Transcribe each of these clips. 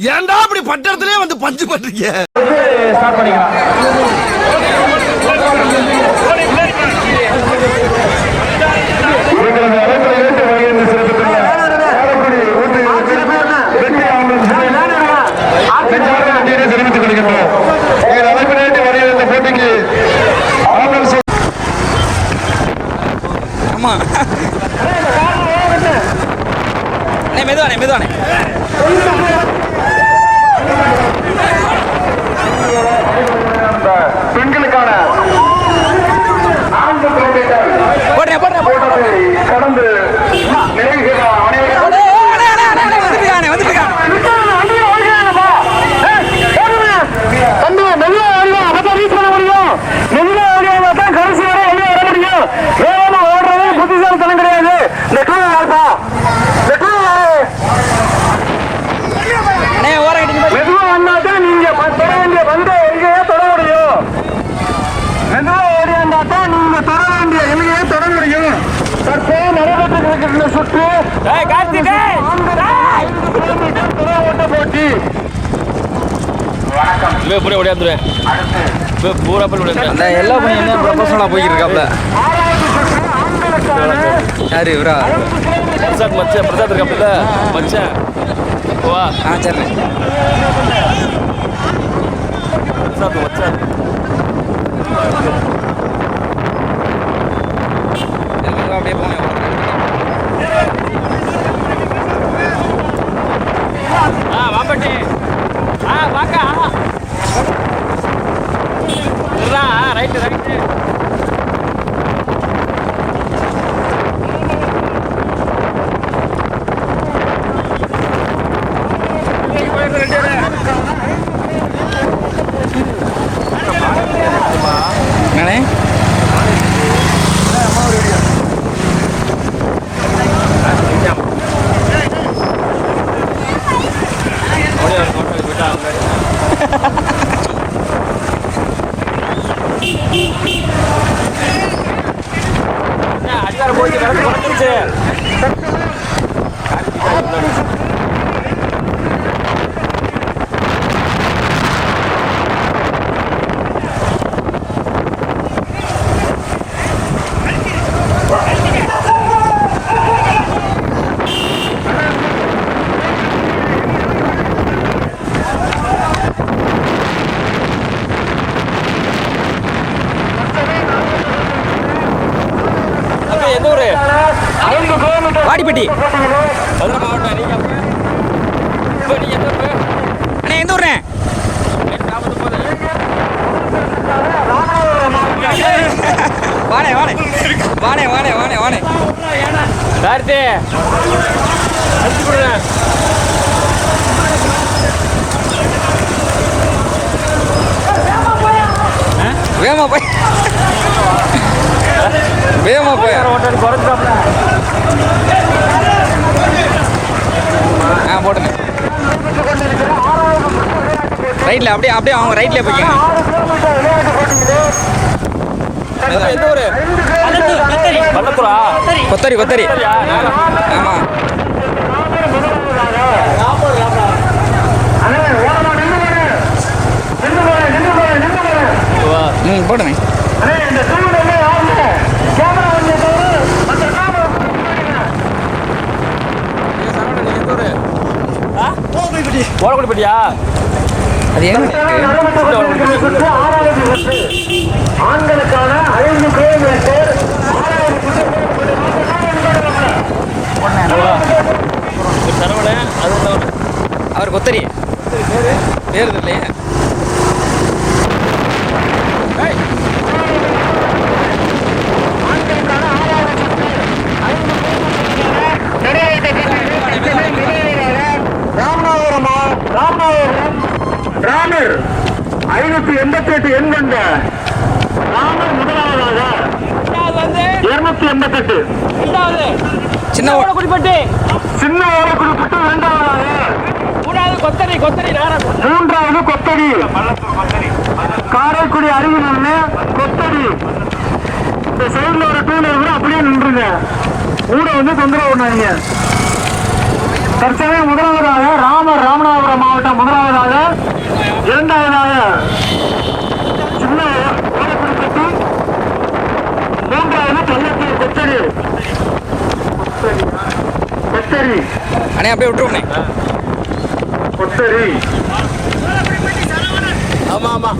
ஏன்டா அப்படி பட்டத்திலே வந்து பஞ்சு பண்றீங்க? எங்களது அறங்களை ஏற்று வருகின்ற சிறப்புக்குள்ள இவன் பூரா ஓடியாந்துருவேன் இவன் பூரா போய் அந்த எல்லா பையனும் ப்ரொபோஷனலா போயிருக்காப்ல. யாரு இவரா? பிரசாத் மச்சான் பிரசாத் இருக்காப்புல மச்சான். வா. ஆ சரி. பிரசாத் மச்சான். அப்படியே போனேன் ஆ வாம்பட்டி ஆ வாக்கா ரைட்டு ரைட்டு என்னண்ணே அடிக்கார போய் கிடந்து குறைஞ்சிருச்சு அப்ப எந்த ஊரு வாடிப்பட்டி மதுரை மாவட்டம் நீங்க அப்ப? இப்ப நீங்க எந்த ஊரு அண்ணே எந்த ஊர்ண்ணே நாற்பது போகுது வாணே வாணே வாணே வாணே வாணே வாணே கார்த்தி. அடிச்சு கொடுங்க வேகமா போய் வேகமா போய் ஓட்டாடி குறைஞ்சாப்ல. ஆ போடுங்க ரைட்ல அப்படியே அப்படியே அவங்க ரைட்லயே போய்க்கங்க. எந்த ஊரு? பள்ளத்தூரா கொத்தரி கொத்தரி. ஆமா. ம் போடுங்க. ஓடக்குடிப்பட்டியா அது இருக்கு? ஆண்களுக்கான ஐந்து கிலோமீட்டர் அவர் கொத்தரி பேர்? இல்லையே ராமநாதபுரம் ராமநாதபுரம் ராமர் ஐநூத்தி எண்பத்தி எட்டு எண் கொண்ட ராமர் முதலாவதாக வந்து இருநூத்தி எண்பத்தி எட்டு ரெண்டாவது சின்ன ஓ- குடிப்பட்டு சின்ன ஓலக்குடிப்பட்டு இரண்டாவதாக. மூணாவது கொத்தரி நாராயண மூன்றாவது கொத்தடி காரைக்குடி அருகில் உள்ள கொத்தடி இந்த சைடுல ஒரு டூ வீலர் அப்படியே நின்றுங்க. ஊட வந்து தொந்தரவு பண்ணாங்க தற்சமயம் முதலாவதாக ராமர் ராமநாதபுரம் மாவட்டம் முதலாவதாக இரண்டாவதாக சின்ன ஓலக்குடிப்பட்டு மூன்றாவது பள்ளத்தூர் கொத்தடி கொத்தடி அண்ணே அப்படியே விட்டுருவோண்ணே கொத்தடி ஆமா ஆமா.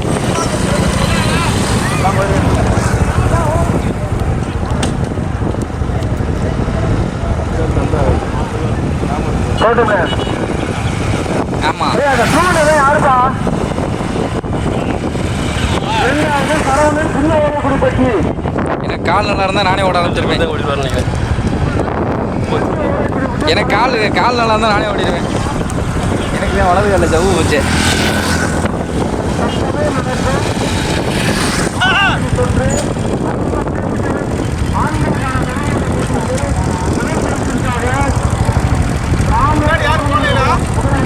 போட்டுங்க ஆமா. ஏய், அந்த சூழ்நிலை யாருப்பா ரெண்டாவது சரவணன் சின்ன ஓலக்குடிப்பட்டி எனக்கு கால் நல்லா இருந்தால் நானே ஓட ஆரம்பிச்சிருப்பேன் எனக்கு கால் கால் நல்லா இருந்தால் நானே ஓடிடுவேன். எனக்கு தான் வலது காலில் ஜவ்வு போச்சு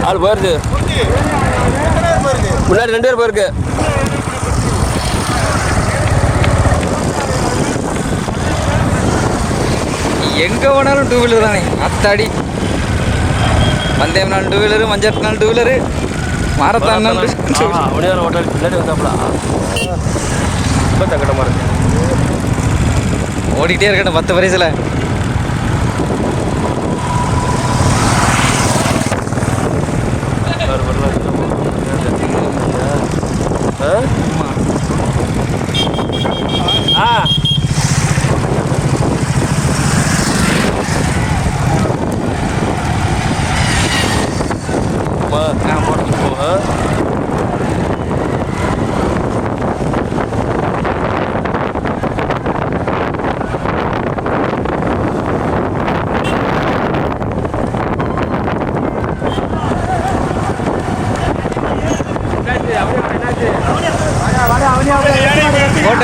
ஆள் போயிருது முன்னாடி ரெண்டு பேர் போயிருக்கு. எங்கே போனாலும் டூ வீலர் தானே? அத்தாடி. பந்தயம் டூ வீலரு மஞ்சள் நாள் டூ வீலரு மாரத்தான் நாள் அப்படியே ஓட்டாடி பின்னாடி வந்தாப்புல. ரொம்ப தங்கடமா இருக்கு ஓடிக்கிட்டே இருக்கட்டும் பத்து பரிசில் வேறு வரல ஆ ஆ போட்டு போ ஆ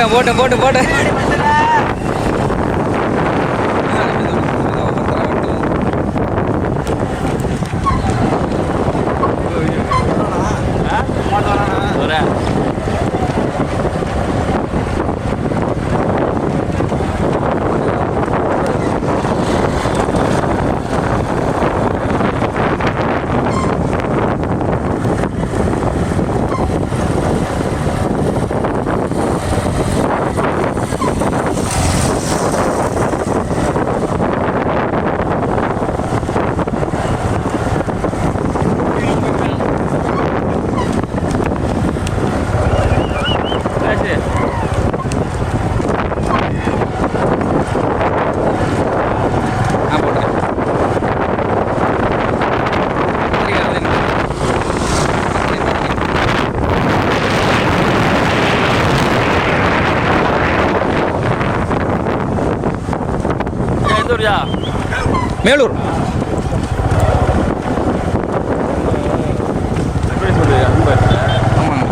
போட்டேன் போட்டேன் போட்டேன் போட்டேன் வரேன் என்னாச்சு ஆ போட்டேன் ஏய், எந்த ஊரியா மேலூர். ஆமாங்க.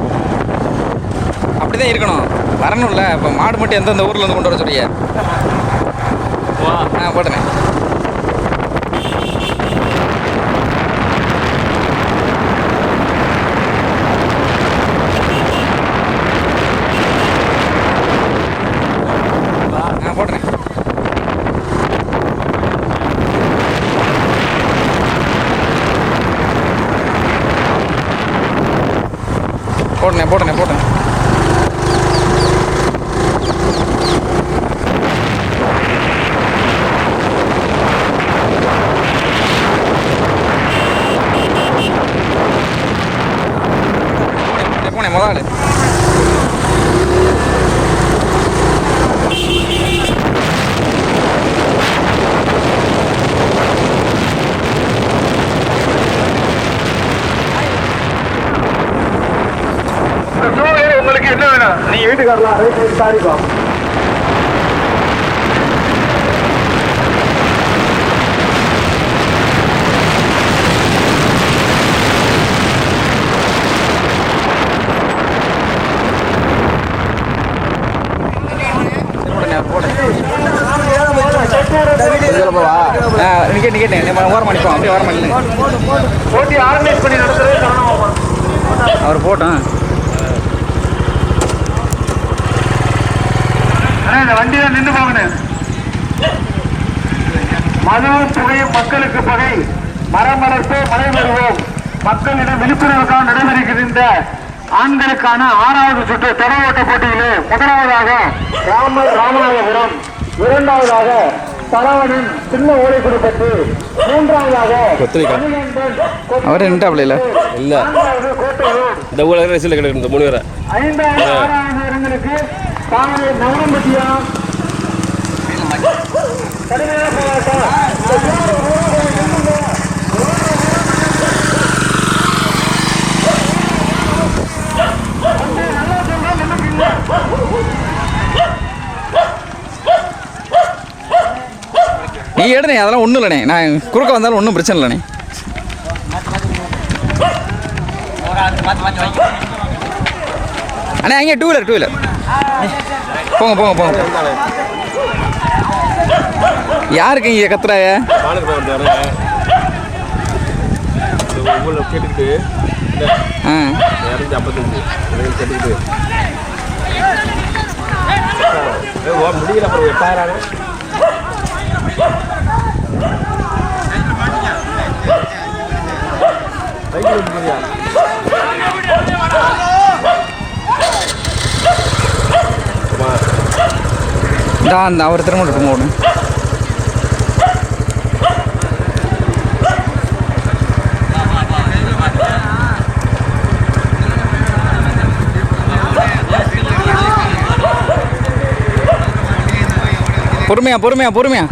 அப்படி தான் இருக்கணும். வரணும்ல. இப்போ மாடு மட்டும் எந்தெந்த ஊரில் இருந்து கொண்டு வர சொல்லிய ஆ போட்டேனே ஆ போட்டேனே போட்டேனே போட்டேனே போட்டேன் போனேன் போனேன் முதல்ல இந்த சூழ்நிலை உங்களுக்கு என்ன வேணும்? நீங்க வீட்டுக்காரலாம் ரைட் சைடு சாரிப்பா அப்படியே வர மாட்டேங்க போட்டி ஆர்கனைஸ் பண்ணி நடத்துறது அவர் போட்டோம் இந்த வண்டியில நின்று போகணும் மது புகையும் மக்களுக்கு பகை. மரம் வளர்ப்போ மழை வருவோம் மக்களிடம் விழிப்புணர்வுக்காக நடைபெறுகின்ற ஆண்களுக்கான ஆறாவது சுற்று தொடர் ஓட்ட போட்டியிலே முதலாவதாக ராமர் ராமநாதபுரம் இரண்டாவதாக சரவணன் சின்ன ஓலை குடும்பத்து மூன்றாவதாக அவர் நின்றாப்ல இல்ல. இல்ல இந்த ஊழல் ரசில் கிடைக்கும் இந்த மூணு பேரை. ஐந்தாவது ஆறாவது இடங்களுக்கு காலை நவரம்பட்டியா கடுமையான போராட்டம் இல்லைண்ணே அதெல்லாம் ஒன்றும் இல்லைண்ணே. நான் குறுக்க வந்தாலும் ஒன்றும் பிரச்சனை இல்லைண்ணே. அண்ணா அங்கே டூ வீலர் டூ வீலர் போங்க போங்க போங்க. யாருக்கு இங்கே கத்துறாய கேட்டுக்கிட்டு ஆ முடியல அப்புறம் எட்டாயிரம் இதான் அந்த அவர் திரும்ப பொறுமையா பொறுமையா பொறுமையா.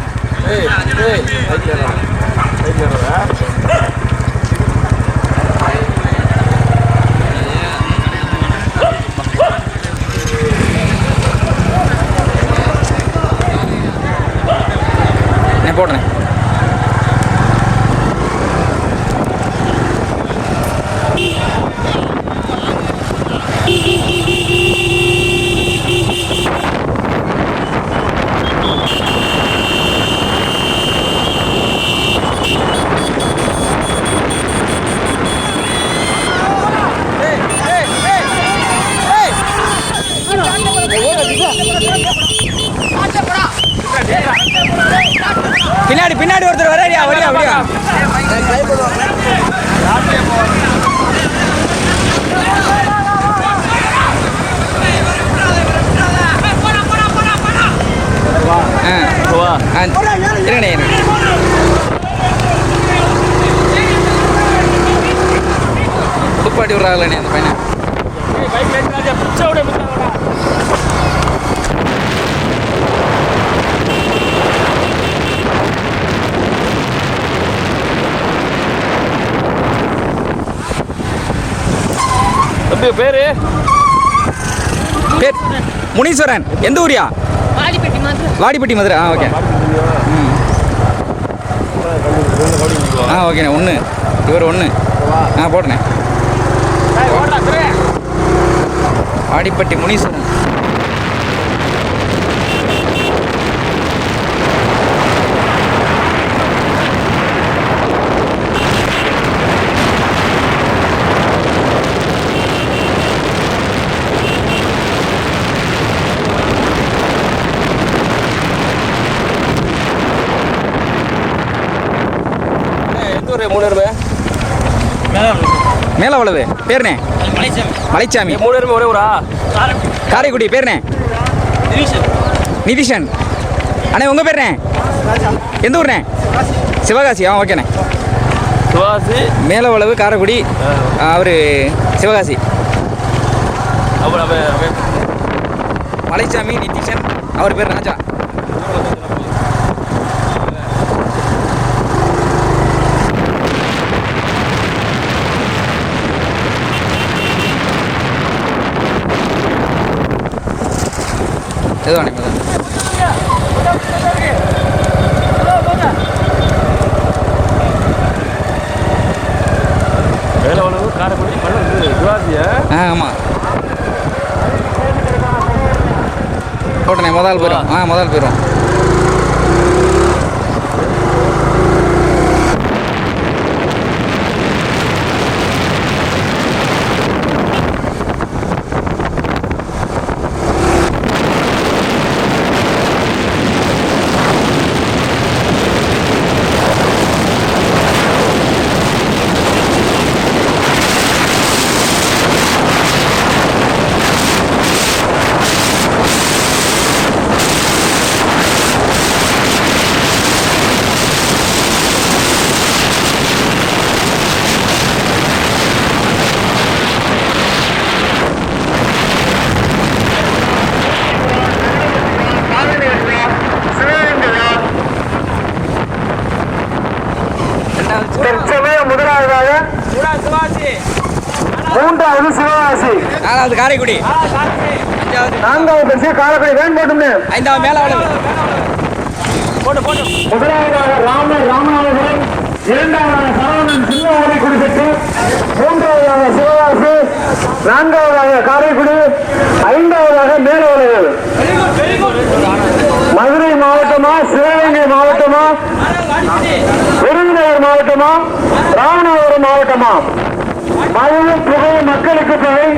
போடுறேன் பின்னாடி பின்னாடி ஒருத்தர் வரையா வரியா வரியா ஆ வா. ஆ இருங்கண்ணே துப்பாட்டி விட்றாங்களே அந்த பையனை தம்பி பேரு? பேர் முனீஸ்வரன். எந்த ஊரியா? வாடிப்பட்டி மாதிரி. வாடிப்பட்டி மதுரை. ஆ ஓகே. ஆ ஓகேண்ணே ஒன்று இவர் ஒன்று ஆ போட்டண்ணே வாடிப்பட்டி முனீஸ்வரன் எந்த ஒரு மூணு பேருமே மேலே அவ்வளவு பேர்னே? மலைச்சாமி. மூணு பேருமே ஒரே ஊரா? காரைக்குடி. பேர்னே? நிதிஷன். அண்ணே உங்கள் பேர்ண்ணே எந்த ஊர்ண்ணே சிவகாசி. ஆ ஓகேண்ணே. சுவாசி மேலவளவு காரைக்குடி. அவர் சிவகாசி. மலைச்சாமி நிதிஷன். அவர் பேர் ராஜா. சுவாசியா ஆ ஆமாம் போட்டனே முதல் போயிடும் ஆ முதல் போயிடும் மூன்றாவது சிவகாசி நாலாவது காரைக்குடி. நான்காவது பரிசு காலக்குடி வேன் போட்டுமே ஐந்தாவது மேல வளவு முதலாவதாக ராமர் ராமநாதபுரம். இரண்டாவதாக சரவணன் சின்னவாரி குடிசெட்டு மூன்றாவதாக சிவகாசி. நான்காவதாக காரைக்குடி. ஐந்தாவதாக மேலவளைவு மதுரை மாவட்டமா சிவகங்கை மாவட்டமா? விருதுநகர் மாவட்டமா? ராமநாதபுரம் மாவட்டமா? மழையும் புகை மக்களுக்கு தொகை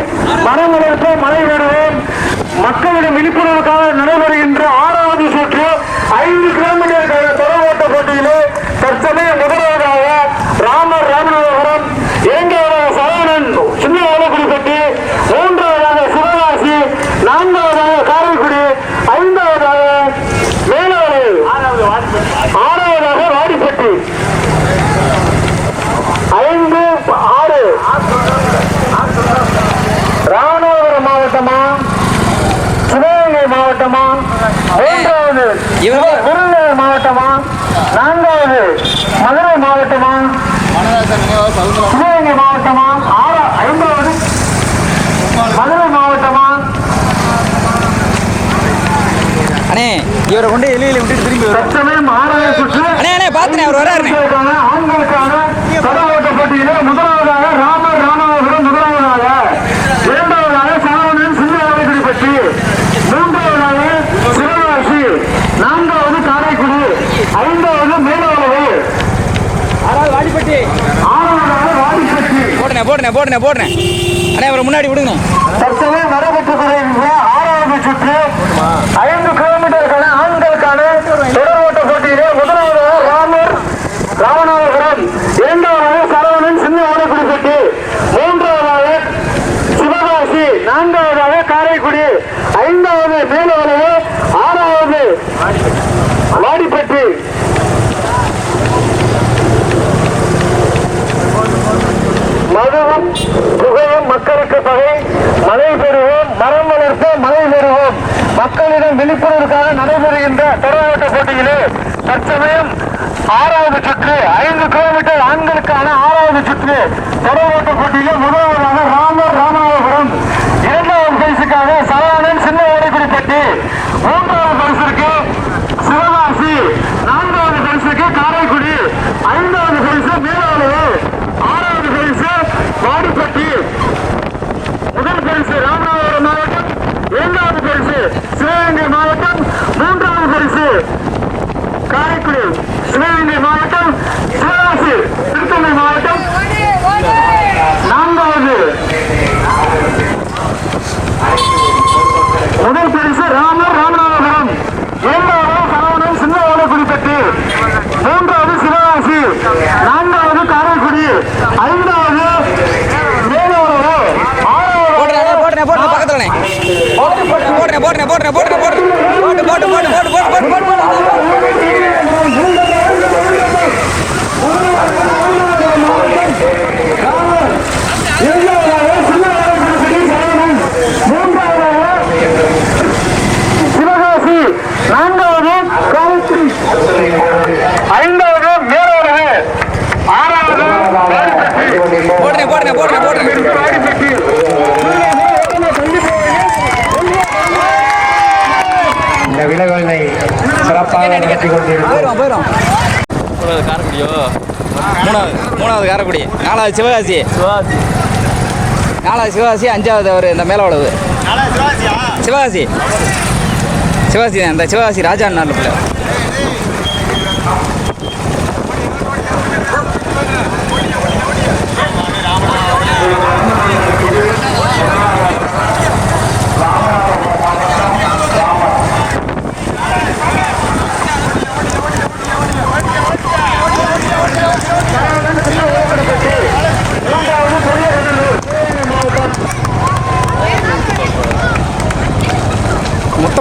மரம் வளர்ப்போம் மழை வருவோம் மக்களிடம் விழிப்புணர்வுக்காக நடைபெறுகின்ற ஆறாவது சுற்று ஐந்து கிலோமீட்டர் தொடர் ஓட்ட போட்டியிலே தற்சமயம் முதலாவதாக ராமர் ராமநாதபுரம் இரண்டாவதாக சரவணன் சின்ன வேலைக்குடிப்பட்டி மூன்றாவதாக சிவகாசி நான்காவதாக காரைக்குடி ஐந்தாவதாக மேலாளை ஆறாவதாக வாடிப்பட்டி ஐந்து ஆறு ராமநாதபுரம் மாவட்டமா சிவகங்கை மாவட்டமா மூன்றாவது இவங்க- விருதுநகர் மாவட்டமா? நான்காவது மதுரை மாவட்டமா? சிவகங்கை மாவட்டமா? ஆறா ஐந்தாவது மதுரை மாவட்டமா? அண்ணே இவரை கொண்டு எலியில விட்டு திரும்பி தற்சமயம் ஆறாவது சுற்று. அண்ணே அண்ணே பாத்துனே அவர் வராருண்ணே. ஆண்களுக்கான தொடரோட்ட போட்டியிலே முதலாவதாக ராமர் ராமநாதபுரம் முதலாவதாக இரண்டாவதாக சரவணன் சின்னவாடிப்பட்டி மூன்றாவதாக சிவகாசி நான்காவது காரைக்குடி ஐந்தாவது மேலவளவு ஆறாவது வாடிப்பட்டி ஆறாவதாக வாடிப்பட்டி போடுறேன் போடுறேன் போடுறேன். அண்ணே அவரை முன்னாடி விடுங்க தற்சமயம் நடைபெற்று கொண்டிருக்கிற ஆறாவது சுற்று ஐந்து கிலோமீட்டருக்கான ஆண்களுக்கான தொடர் ஓட்ட போட்டியிலே முதலாவதாக ராமர் ராமநாதபுரம் இரண்டாவதாக சரவணன் சின்ன ஓடக்குடிப்பட்டி மூன்றாவதாக சிவகாசி நான்காவதாக காரைக்குடி ஐந்தாவது மேலவளவு ஆறாவது வாடிப்பட்டி மதுவும் புகையும் மக்களுக்கு பகை மழை பெறுவோம் மரம் வளர்த்து மழை பெறுவோம் மக்களிடம் விழிப்புணர்வுக்காக நடைபெறுகின்ற தொடரோட்ட போட்டியிலே தற்சமயம் ஆறாவது சுற்று ஐந்து கிலோமீட்டர் ஆண்களுக்கான ஆறாவது சுற்று தொடர்பு போட்டியிலே முதலாவதாக ராமர் ராமநாதபுரம் இரண்டாவது பரிசுக்காக சரவணன் சின்ன ஓடைக்குடிப்பட்டி மூன்றாவது பரிசுக்கு சிவகாசி நான்காவது பரிசுக்கு காரைக்குடி ஐந்தாவது பரிசு மேலாளவு ஆறாவது பரிசு வாடிப்பட்டி முதல் பரிசு ராமநாதபுரம் மாவட்டம் இரண்டாவது பரிசு சிவகங்கை மாவட்டம் மூன்றாவது பரிசு காரைக்குடி சிவகங்கை மாவட்டம் சிவகாசி திருத்தணி மாவட்டம் நான்காவது முதல் பரிசு ராமர் ராமநாதபுரம் இரண்டாவது சரவணன் சின்ன ஓலக்குடிப்பட்டி மூன்றாவது சிவகாசி நான்காவது காரைக்குடி ஐந்தாவது மேலூரவு ஆறாவது போடுறேன் போடுறேன் போடுறேன் பக்கத்துலண்ணே போடுறேன் போடுறேன் போடுறேன் போடுறேன் போட்டு போட்டு போட்டு போட்டு போட்டு போட்டு போட்டு சிவகாசி நான்காவது காரைக்குடி ஐந்தாவது மேலூரவு ஆறாவது வாடிப்பட்டி. போடுறேன் வாடிப்பட்டி. இந்த விலங்குகளை சிறப்பாக நடத்தி போயிடும் மூணாவது காரைக்குடியோ? மூணாவது மூணாவது காரைக்குடி. நாலாவது சிவகாசி. சிவாஜி நாலாவது சிவகாசி அஞ்சாவது அவர் இந்த மேலவளவு சிவகாசி. சிவகாசி தான் இந்த சிவகாசி ராஜா நாலு பிள்ளை.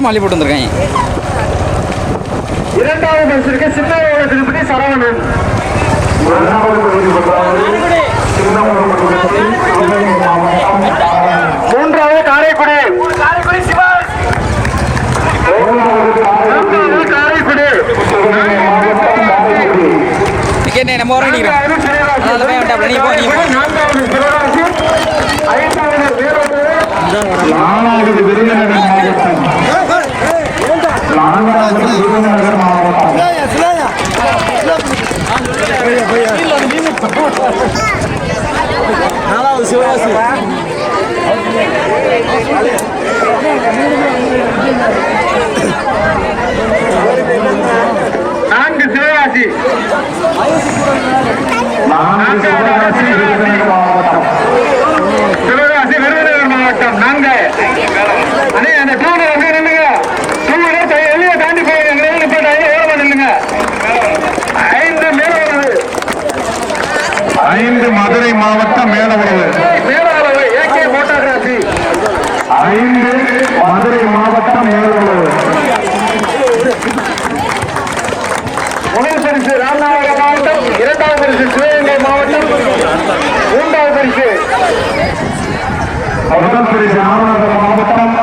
மொத்தமாக அள்ளி போட்டு வந்திருக்காங்க இரண்டாவது பரிசிற்கு சின்ன திருப்பதி சரவணன். மூன்றாவது காரைக்குடி. காரைக்குடி. நம்ம வர நிற்கிறோம் ஐந்தாவது சிவகாசி. அதனால தான் வேண்டாம் நீ போ நீ போ நான்காவது சிவகாசி ஐந்தாவது நாலாவது விருதுநகர் மாவட்டம் நான்காவது விருதுநகர் நான்கு சிவகாசி. நான்கு சிவகாசி விருதுநகர் மாவட்டம். சிவகாசி விருதுநகர் மாவட்டம். நான்கு. அண்ணே அந்த டூ அப்படியே நில்லுங்க டூ வீலர் வெளியே தாண்டி போய் எங்க நிப்பாட்டாங்க ஓரமா நில்லுங்க ஐந்து மேலவளவு ஐந்து மதுரை மாவட்டம் மேலவளவு ஐந்து மதுரை மாவட்டம் மேலவளவு முதல் பரிசு ராமநாதபுரம் மாவட்டம் இரண்டாவது பரிசு சிவகங்கை மாவட்டம் மூன்றாவது பரிசு. முதல் பரிசு ராமநாதபுரம் மாவட்டம்.